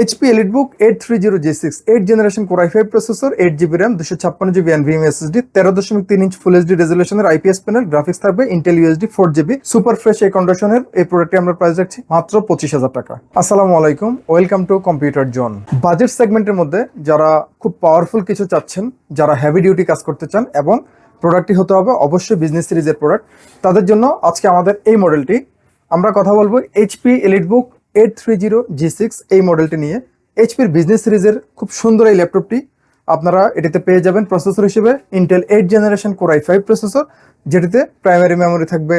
HP EliteBook 830G6 8 generation Core i5 processor 8 GB RAM 256 GB NVMe SSD 13.3 inch full HD রেজোলিউশনের IPS panel graphics থাকবে Intel USD 4 GB super fresh এই কন্ডিশনের এই প্রোডাক্টটি আমরা price রাখছি মাত্র পঁচিশ হাজার টাকা। আসসালামু আলাইকুম welcome to computer zone budget সেগমেন্টের মধ্যে যারা খুব পাওয়ারফুল কিছু চাচ্ছেন, যারা হেভি ডিউটি কাজ করতে চান এবং প্রোডাক্টটি হতে হবে অবশ্যই বিজনেস সিরিজের প্রোডাক্ট তাদের জন্য আজকে আমাদের এই মডেলটি আমরা কথা বলব HP EliteBook eight three zero G six এই মডেলটি নিয়ে এইচপির বিজনেস সিরিজের খুব সুন্দর এই ল্যাপটপটি আপনারা এটিতে পেয়ে যাবেন প্রসেসর হিসেবে Intel eight generation core I five processor যেটিতে প্রাইমারি মেমোরি থাকবে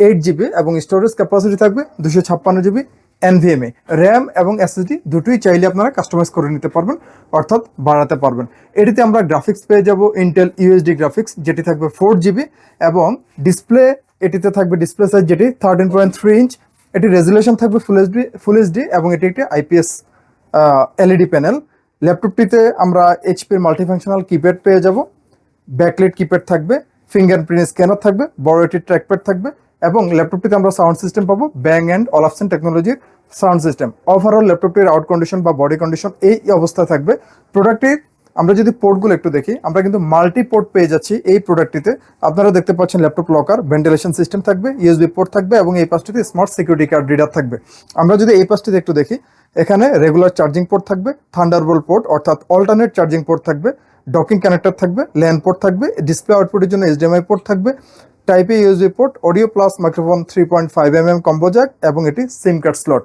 এইট জিবি এবং স্টোরেজ ক্যাপাসিটি থাকবে দুশো ছাপ্পান্ন জিবি এনভিএমএ র্যাম এবং এসএসডি দুটোই চাইলে আপনারা কাস্টমাইজ করে নিতে পারবেন, অর্থাৎ বাড়াতে পারবেন। এটিতে আমরা গ্রাফিক্স পেয়ে যাব ইন্টেল ইউএসডি গ্রাফিক্স যেটি থাকবে ফোর জিবি এবং ডিসপ্লে এটিতে থাকবে ডিসপ্লে সাইজ যেটি থার্টিন পয়েন্ট থ্রি ইঞ্চ এটি রেজুলেশন থাকবে ফুল এইচডি ফুল এইচডি এবং এটি একটি আইপিএস এলইডি প্যানেল ল্যাপটপটিতে আমরা এইচপির মাল্টিফাংশনাল কিপ্যাড পেয়ে যাব। ব্যাকলাইট কিপ্যাড থাকবে ফিঙ্গারপ্রিন্ট স্ক্যানার থাকবে, বড় একটি ট্র্যাকপ্যাড থাকবে এবং ল্যাপটপটিতে আমরা সাউন্ড সিস্টেম পাবো ব্যাং অ্যান্ড অলাপসেন টেকনোলজির সাউন্ড সিস্টেম ওভারঅল ল্যাপটপটির আউট কন্ডিশন বা বডি কন্ডিশন এই অবস্থায় থাকবে। প্রোডাক্টটির আমরা যদি পোর্টগুলো একটু দেখি, আমরা কিন্তু মাল্টি পোর্ট পেয়ে যাচ্ছি এই প্রোডাক্টটিতে আপনারা দেখতে পাচ্ছেন ল্যাপটপ লকার ভেন্টিলেশন সিস্টেম থাকবে ইউএসবি পোর্ট থাকবে এবং এই পাশটিতে স্মার্ট সিকিউরিটি কার্ড রিডার থাকবে। আমরা যদি এই পাশটিতে একটু দেখি, এখানে রেগুলার চার্জিং পোর্ট থাকবে থান্ডারবোল্ট পোর্ট অর্থাৎ অল্টারনেট চার্জিং পোর্ট থাকবে ডকিং কানেক্টর থাকবে ল্যান্ড পোর্ট থাকবে ডিসপ্লে আউটপুটের জন্য এইচডিএমআই পোর্ট থাকবে type A USB port audio plus microphone three point five M M combo jack এবং এটি সিম কার্ড স্লট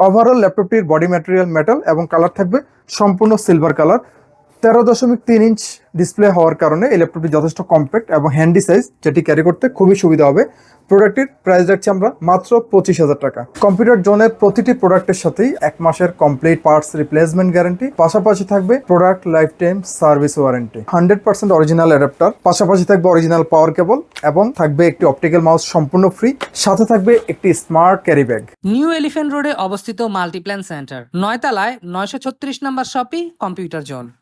ওভারঅল ল্যাপটপটির বডি ম্যাটেরিয়াল মেটাল এবং কালার থাকবে, সম্পূর্ণ সিলভার কালার তেরো দশমিক তিন ইঞ্চ ডিসপ্লে হওয়ার কারণে এই ল্যাপটপটি যথেষ্ট কম্প্যাক্ট এবং হ্যান্ডি সাইজ যেটি ক্যারি করতে খুবই সুবিধা হবে। প্রোডাক্টটির প্রাইস রাখছি আমরা মাত্র পঁচিশ হাজার টাকা। কম্পিউটার জোনের প্রতিটি প্রোডাক্টের সাথেই এক মাসের কমপ্লিট পার্টস রিপ্লেসমেন্ট গ্যারান্টি পাশাপাশি থাকবে product lifetime service warranty hundred percent original adapter পাশাপাশি থাকবে অরিজিনাল পাওয়ার কেবল এবং থাকবে একটি অপটিক্যাল মাউস সম্পূর্ণ ফ্রি সাথে থাকবে একটি smart carry bag new elephant রোডে অবস্থিত মাল্টিপ্ল্যান সেন্টার নয়তলায় নয়শো ছত্রিশ নম্বর শপি কম্পিউটার জোন